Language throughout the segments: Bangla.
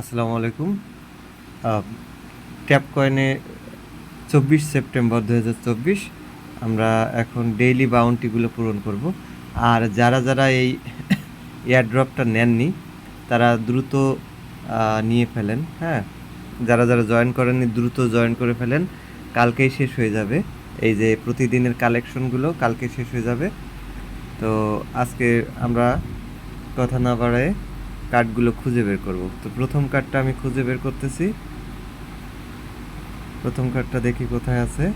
আসসালামু আলাইকুম। ট্যাপ কয়েনে চব্বিশ সেপ্টেম্বর দু হাজার চব্বিশ, আমরা এখন ডেইলি বাউন্টিগুলো পূরণ করব। আর যারা যারা এই এয়ারড্রপটা নেননি, তারা দ্রুত নিয়ে ফেলেন হ্যাঁ? যারা যারা জয়েন করেননি, দ্রুত জয়েন করে ফেলেন। কালকেই শেষ হয়ে যাবে। এই যে প্রতিদিনের কালেকশনগুলো কালকে শেষ হয়ে যাবে। তো আজকে আমরা কথা না বাড়ায় কার্ডগুলো খুঁজে বের করব। তো প্রথম কার্ডটা আমি খুঁজে বের করতেছি। প্রথম কার্ডটা দেখি কোথায় আছে।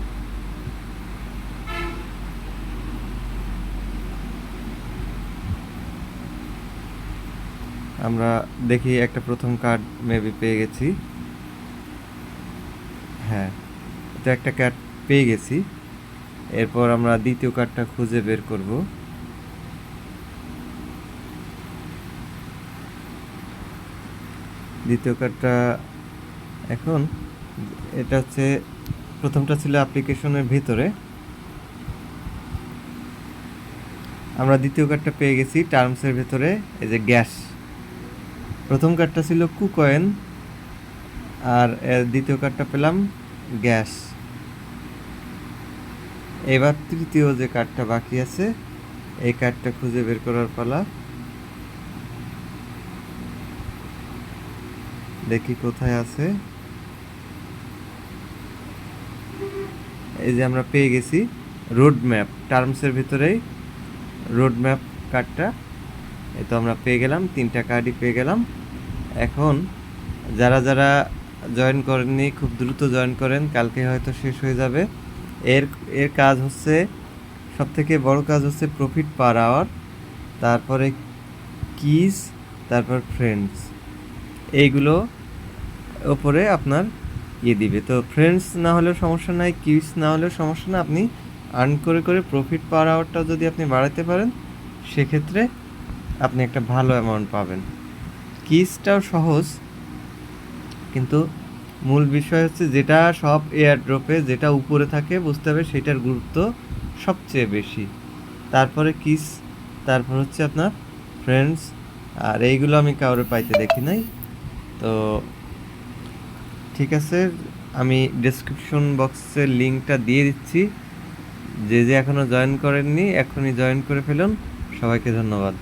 আমরা দেখি একটা প্রথম কার্ড মেবি পেয়ে গেছি। হ্যাঁ তো একটা কার্ড পেয়ে গেছি। এরপর আমরা দ্বিতীয় কার্ডটা খুঁজে বের করব। দ্বিতীয় কার্ডটা এখন, এটা হচ্ছে, প্রথমটা ছিল অ্যাপ্লিকেশনের ভিতরে। আমরা দ্বিতীয় কার্ডটা পেয়ে গেছি টার্মসের ভিতরে, এই যে গ্যাস। প্রথম কার্ডটা ছিল কুকয়েন, আর দ্বিতীয় কার্ডটা পেলাম গ্যাস। এবার তৃতীয় যে কার্ডটা বাকি আছে, এই কার্ডটা খুঁজে বের করার পালা। দেখি কোথায় আছে। এই যে আমরা পেয়ে গেছি রোড ম্যাপ টার্মসের ভিতরেই রোড ম্যাপ কার্ডটা। এই তো আমরা পেয়ে গেলাম, তিনটা কার্ডই পেয়ে গেলাম। এখন যারা যারা জয়েন করেননি, খুব দ্রুত জয়েন করেন, কালকে হয়তো শেষ হয়ে যাবে। এর এর কাজ হচ্ছে সব থেকে বড় কাজ হচ্ছে প্রফিট পার আওয়ার তারপরে কিস তারপর ফ্রেন্ডস এইগুলো ওপরে আপনার ইয়ে দিবে। তো ফ্রেন্ডস না হলেও সমস্যা নাই কিস না হলেও সমস্যা না, আপনি আর্ন করে করে প্রফিট পার আওয়ারটা যদি আপনি বাড়াতে পারেন, সেক্ষেত্রে আপনি একটা ভালো অ্যামাউন্ট পাবেন। কিসটাও সহজ, কিন্তু মূল বিষয় হচ্ছে যেটা সব এয়ারড্রপে যেটা উপরে থাকে, বুঝতে হবে সেটার গুরুত্ব সবচেয়ে বেশি। তারপরে কিস তারপর হচ্ছে আপনার ফ্রেন্ডস আর এইগুলো আমি কাউরে পাইতে দেখি নাই। তো ঠিক আছে, আমি ডেসক্রিপশন বক্সের লিঙ্কটা দিয়ে দিচ্ছি। যে যে এখনও জয়েন করেননি, এখনই জয়েন করে ফেলুন। সবাইকে ধন্যবাদ।